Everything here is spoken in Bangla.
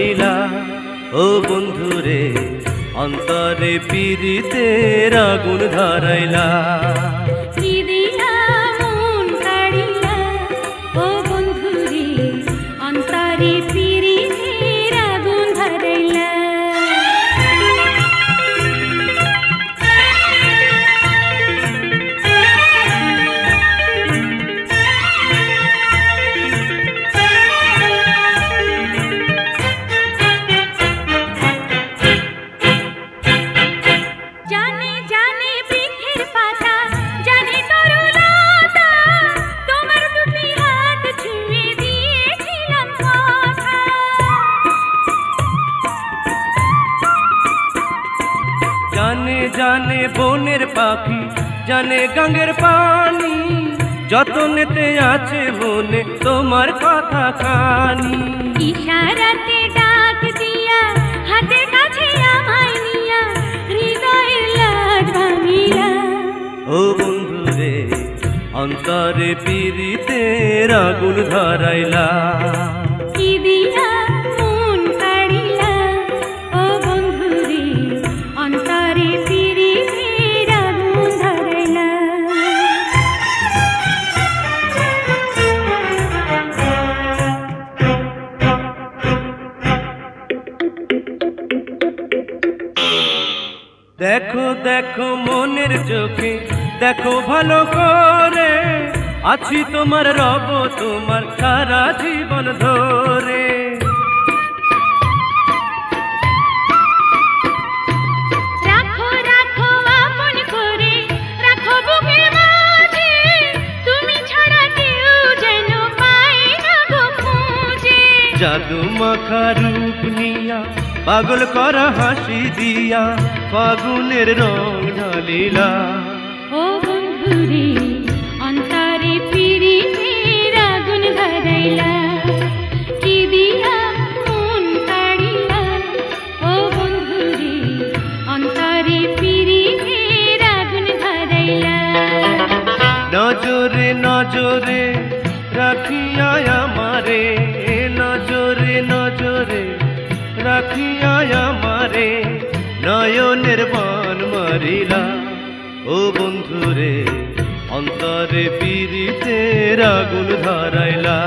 মারিলা ও বন্ধুরে অন্তরে পিরিতে আগুন ধরাইলা। জানে জানে বনের পাখি জানে গাঙ্গের পানি যতনেতে আছে মনে তোমার কথা খানি ইশারাতে অন্তরে পিরিতে আগুন ধরাইলা। পিরিতের আগুন ধরাইলা। দেখো দেখো মনের চোখে দেখো ভালো করে। আছি তোমার রব তোমার সারা জীবন ধরে। জাদু মাখা রূপ নিয়া পাগল করা হাসি দিয়া ফাগুনের রং ঢালিলা। ও বন্ধুরে নজরে নজরে রাখিয়া আমারে নজরে নজরে রাখিয়া আমারে, নয়নের বান মারিলা। ও বন্ধুরে, অন্তরে পীড়িতের আগুন ধরাইলা।